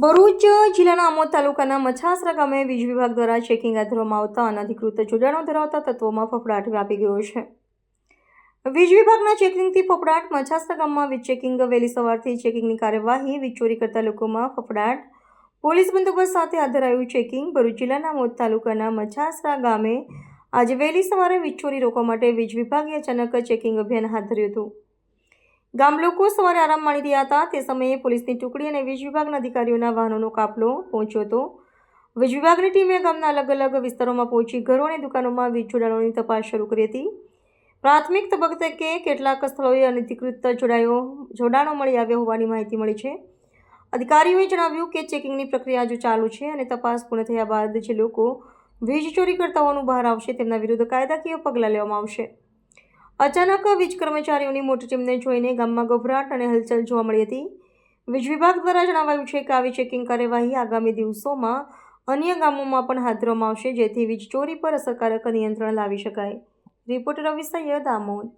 જિલ્લાના આમોદ તાલુકાના મછાસરા ગામે વીજ વિભાગ દ્વારા ચેકિંગ હાથ ધરવામાં આવતા અનધિકૃત જોડાણો ધરાવતા તત્વોમાં ફફડાટ વ્યાપી ગયો છે. વીજ વિભાગના ચેકિંગથી ફફડાટ મછાસરા ગામમાં વીજ ચેકિંગ વહેલી સવારથી ચેકિંગની કાર્યવાહી, વીજ ચોરી કરતા લોકોમાં ફફડાટ. પોલીસ બંદોબસ્ત સાથે હાથ ધરાયું ચેકિંગ ભરૂચ જિલ્લાના આમોદ તાલુકાના મછાસરા ગામે. આજે વહેલી સવારે વીજ ચોરી રોકવા માટે વીજ વિભાગે અચાનક ચેકિંગ અભિયાન હાથ ધર્યું હતું. ગામ લોકો સવારે આરામ માણી રહ્યા હતા. તે સમયે પોલીસની ટુકડી અને વીજ વિભાગના અધિકારીઓના વાહનોનો કાફલો પહોંચ્યો હતો. વીજ વિભાગની ટીમે ગામના અલગ અલગ વિસ્તારોમાં પહોંચી ઘરો અને દુકાનોમાં વીજ જોડાણોની તપાસ શરૂ કરી હતી. પ્રાથમિક તબક્કે કેટલાક સ્થળોએ અનધિકૃત જોડાયો, જોડાણો મળી આવ્યા હોવાની માહિતી મળી છે. અધિકારીઓએ જણાવ્યું કે ચેકિંગની પ્રક્રિયા હજુ ચાલુ છે અને તપાસ પૂર્ણ થયા બાદ જે લોકો વીજ ચોરી કરતા હોવાનું બહાર આવશે તેમના વિરુદ્ધ કાયદાકીય પગલાં લેવામાં આવશે. અચાનક વીજ કર્મચારીઓની મોટી ટીમને જોઈને ગામમાં ગભરાટ અને હલચલ જોવા મળી હતી. વીજ વિભાગ દ્વારા જણાવાયું છે કે આવી ચેકિંગ કાર્યવાહી આગામી દિવસોમાં અન્ય ગામોમાં પણ હાથ ધરવામાં આવશે, જેથી વીજ ચોરી પર અસરકારક નિયંત્રણ લાવી શકાય. રિપોર્ટર રવિ સૈયદ આમોદ